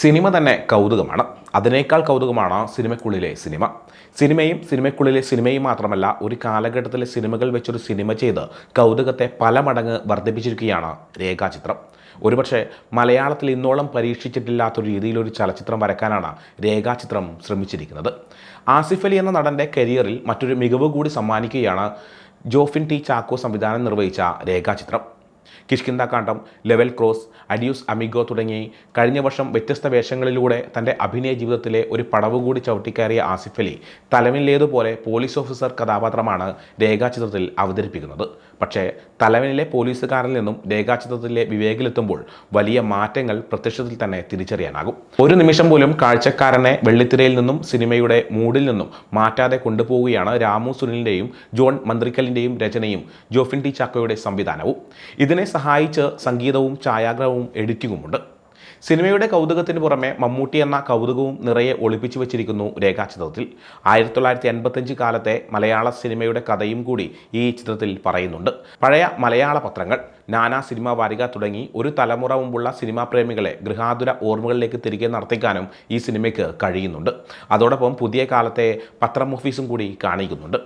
Cinema തന്നെ കൗതുകമാണ്. അതിനേക്കാൾ കൗതുകമാണ് സിനിമയ്ക്കുള്ളിലെ cinema. സിനിമയും സിനിമയ്ക്കുള്ളിലെ സിനിമയും മാത്രമല്ല ഒരു കാലഘട്ടത്തിലെ സിനിമകൾ വെച്ചൊരു സിനിമ ചെയ്ത് കൗതുകത്തെ പല മടങ്ങ് വർദ്ധിപ്പിച്ചിരിക്കുകയാണ് രേഖാചിത്രം. ഒരുപക്ഷെ മലയാളത്തിൽ ഇന്നോളം പരീക്ഷിച്ചിട്ടില്ലാത്തൊരു രീതിയിലൊരു ചലച്ചിത്രം വരക്കാനാണ് രേഖാചിത്രം ശ്രമിച്ചിരിക്കുന്നത്. ആസിഫ് അലി എന്ന നടന്റെ കരിയറിൽ മറ്റൊരു മികവ് കൂടി സമ്മാനിക്കുകയാണ് ജോഫിൻ ടി ചാക്കോ സംവിധാനം നിർവഹിച്ച Rekhachithram. Kishkindhakaandam level cross adios amigo തുടങ്ങി കഴിഞ്ഞ വർഷം വ്യത്യസ്ത വേഷങ്ങളിലൂടെ തന്റെ അഭിനയ ജീവിതത്തിലെ ഒരു പടവ് കൂടി ചവിട്ടിക്കയറിയ ആസിഫ് അലി തലവനിലേതുപോലെ പോലീസ് ഓഫീസർ കഥാപാത്രമാണ് രേഖാചിത്രത്തിൽ അവതരിപ്പിക്കുന്നത്. പക്ഷേ തലവനിലെ പോലീസുകാരിൽ നിന്നും രേഖാചിത്രത്തിലെ വിവേകിലെത്തുമ്പോൾ വലിയ മാറ്റങ്ങൾ പ്രത്യക്ഷത്തിൽ തന്നെ തിരിച്ചറിയാനാകും. ഒരു നിമിഷം പോലും കാഴ്ചക്കാരനെ വെള്ളിത്തിരയിൽ നിന്നും സിനിമയുടെ മൂഡിൽ നിന്നും മാറ്റാതെ കൊണ്ടുപോവുകയാണ് രാമു സുനിലിന്റെയും ജോൺ മന്ത്രിക്കലിന്റെയും രചനയും ജോഫിൻ ടി ചാക്കോയുടെ സംവിധാനവും. ഇതിനെ സഹായിച്ച് സംഗീതവും ഛായാഗ്രഹവും എഡിറ്റിങ്ങുമുണ്ട്. സിനിമയുടെ കൗതുകത്തിന് പുറമെ മമ്മൂട്ടി എന്ന കൗതുകവും നിറയെ ഒളിപ്പിച്ചു വെച്ചിരിക്കുന്നു രേഖാചിത്രത്തിൽ. ആയിരത്തി തൊള്ളായിരത്തി എൺപത്തഞ്ച് കാലത്തെ മലയാള സിനിമയുടെ കഥയും കൂടി ഈ ചിത്രത്തിൽ പറയുന്നുണ്ട്. പഴയ മലയാള പത്രങ്ങൾ നാനാ സിനിമ വാരിക തുടങ്ങി ഒരു തലമുറ മുമ്പുള്ള സിനിമാ പ്രേമികളെ ഗൃഹാതുര ഓർമ്മകളിലേക്ക് തിരികെ നടത്തിക്കാനും ഈ സിനിമയ്ക്ക് കഴിയുന്നുണ്ട്. അതോടൊപ്പം പുതിയ കാലത്തെ പത്രം ഓഫീസും കൂടി കാണിക്കുന്നുണ്ട്.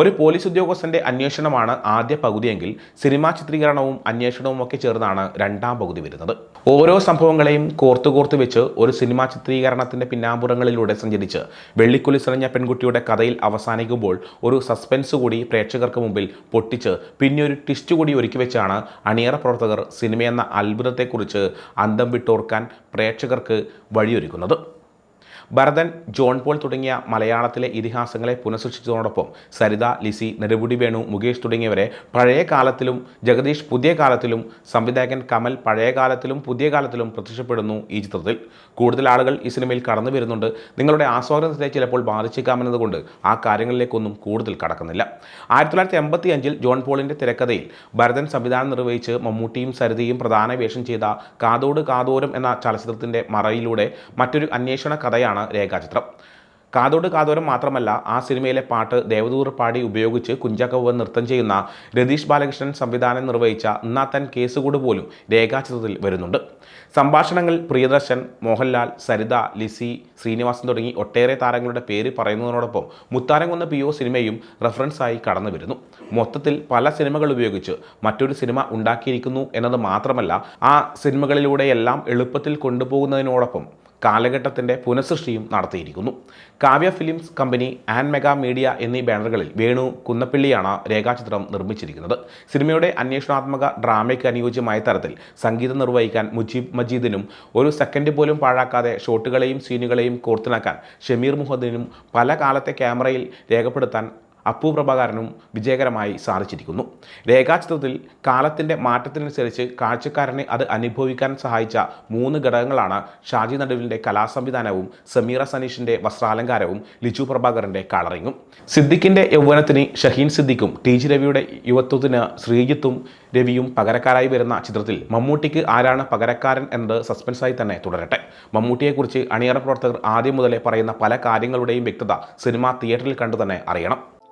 ഒരു പോലീസ് ഉദ്യോഗസ്ഥന്റെ അന്വേഷണമാണ് ആദ്യ പകുതിയെങ്കിൽ സിനിമാ ചിത്രീകരണവും അന്വേഷണവും ഒക്കെ ചേർന്നാണ് രണ്ടാം പകുതി വരുന്നത്. ഓരോ സംഭവങ്ങളെയും കോർത്തു കോർത്ത് വെച്ച് ഒരു സിനിമാ ചിത്രീകരണത്തിന്റെ പിന്നാമ്പുറങ്ങളിലൂടെ സഞ്ചരിച്ച് വെള്ളിക്കുലി സെറിഞ്ഞ പെൺകുട്ടിയുടെ കഥയിൽ അവസാനിക്കുമ്പോൾ ഒരു സസ്പെൻസ് കൂടി പ്രേക്ഷകർക്ക് മുമ്പിൽ പൊട്ടിച്ച് പിന്നെ ഒരു ട്വിസ്റ്റ് കൂടി ഒരുക്കി വെച്ചാണ് അണിയറ പ്രവർത്തകർ സിനിമയെന്ന അത്ഭുതത്തെക്കുറിച്ച് അന്തം വിട്ടോർക്കാൻ പ്രേക്ഷകർക്ക് വഴിയൊരുക്കുന്നത്. ഭരതൻ ജോൺ പോൾ തുടങ്ങിയ മലയാളത്തിലെ ഇതിഹാസങ്ങളെ പുനഃസൃഷ്ടിച്ചതോടൊപ്പം സരിത ലിസി നെടുപുടി വേണു മുകേഷ് തുടങ്ങിയവരെ പഴയ കാലത്തിലും ജഗദീഷ് പുതിയ കാലത്തിലും സംവിധായകൻ കമൽ പഴയ കാലത്തിലും പുതിയ കാലത്തിലും പ്രത്യക്ഷപ്പെടുന്നു ഈ ചിത്രത്തിൽ. കൂടുതൽ ആളുകൾ ഈ സിനിമയിൽ കടന്നു വരുന്നുണ്ട്. നിങ്ങളുടെ ആസ്വാദനത്തെ ചിലപ്പോൾ ബാധിച്ചേക്കാമെന്നതുകൊണ്ട് ആ കാര്യങ്ങളിലേക്കൊന്നും കൂടുതൽ കടക്കുന്നില്ല. ആയിരത്തി തൊള്ളായിരത്തി എൺപത്തി അഞ്ചിൽ ജോൺ പോളിന്റെ തിരക്കഥയിൽ ഭരതൻ സംവിധാനം നിർവഹിച്ച് മമ്മൂട്ടിയും സരിതയും പ്രധാന വേഷം ചെയ്ത കാതോട് കാതോരം എന്ന ചലച്ചിത്രത്തിന്റെ മറയിലൂടെ മറ്റൊരു അന്വേഷണ കഥയാണ് രേഖാചിത്രം. കാതോട് കാതോരം മാത്രമല്ല ആ സിനിമയിലെ പാട്ട് ദേവദൂർ പാടി ഉപയോഗിച്ച് കുഞ്ചാക്കവ് നൃത്തം ചെയ്യുന്ന രതീഷ് ബാലകൃഷ്ണൻ സംവിധാനം നിർവഹിച്ച ഇന്നാത്തൻ കേസുകൂട് പോലും രേഖാചിത്രത്തിൽ വരുന്നുണ്ട്. സംഭാഷണങ്ങൾ പ്രിയദർശൻ മോഹൻലാൽ സരിത ലിസി ശ്രീനിവാസൻ തുടങ്ങി ഒട്ടേറെ താരങ്ങളുടെ പേര് പറയുന്നതിനോടൊപ്പം മുത്താരം കൊന്ന പി ഒ സിനിമയും റെഫറൻസായി കടന്നു വരുന്നു. മൊത്തത്തിൽ പല സിനിമകൾ ഉപയോഗിച്ച് മറ്റൊരു സിനിമ ഉണ്ടാക്കിയിരിക്കുന്നു എന്നത് മാത്രമല്ല ആ സിനിമകളിലൂടെയെല്ലാം എളുപ്പത്തിൽ കൊണ്ടുപോകുന്നതിനോടൊപ്പം കാലഘട്ടത്തിന്റെ പുനഃസൃഷ്ടിയും നടത്തിയിരിക്കുന്നു. Kavya films company and mega media എന്നീ ബാനറുകളിൽ വേണു കുന്നപ്പിള്ളിയാണ് രേഖാചിത്രം നിർമ്മിച്ചിരിക്കുന്നത്. സിനിമയുടെ അന്വേഷണാത്മക ഡ്രാമയ്ക്ക് അനുയോജ്യമായ തരത്തിൽ സംഗീതം നിർവഹിക്കാൻ മുജീബ് മജീദിനും ഒരു സെക്കൻഡ് പോലും പാഴാക്കാതെ ഷോട്ടുകളെയും സീനുകളെയും കോർത്തിണക്കാൻ ഷമീർ മുഹദ്ദിനും പല കാലത്തെ ക്യാമറയിൽ രേഖപ്പെടുത്താൻ അപ്പു പ്രഭാകരനും വിജയകരമായി സാധിച്ചിരിക്കുന്നു. രേഖാചിത്രത്തിൽ കാലത്തിന്റെ മാറ്റത്തിനനുസരിച്ച് കാഴ്ചക്കാരനെ അത് അനുഭവിക്കാൻ സഹായിച്ച മൂന്ന് ഘടകങ്ങളാണ് ഷാജി നടുവിന്റെ കലാസംവിധാനവും സമീറ സനീഷിന്റെ വസ്ത്രാലങ്കാരവും ലിജു പ്രഭാകരന്റെ കളറിങ്ങും. സിദ്ദിഖിന്റെ യൗവനത്തിന് ഷഹീൻ സിദ്ദിഖും ടി ജി രവിയുടെ യുവത്വത്തിന് ശ്രീജിത്തും രവിയും പകരക്കാരായി വരുന്ന ചിത്രത്തിൽ മമ്മൂട്ടിക്ക് ആരാണ് പകരക്കാരൻ എന്നത് സസ്പെൻസായി തന്നെ തുടരട്ടെ. മമ്മൂട്ടിയെക്കുറിച്ച് അണിയറ പ്രവർത്തകർ ആദ്യം മുതലേ പറയുന്ന പല കാര്യങ്ങളുടെയും വ്യക്തത സിനിമ തിയേറ്ററിൽ കണ്ടു തന്നെ അറിയണം.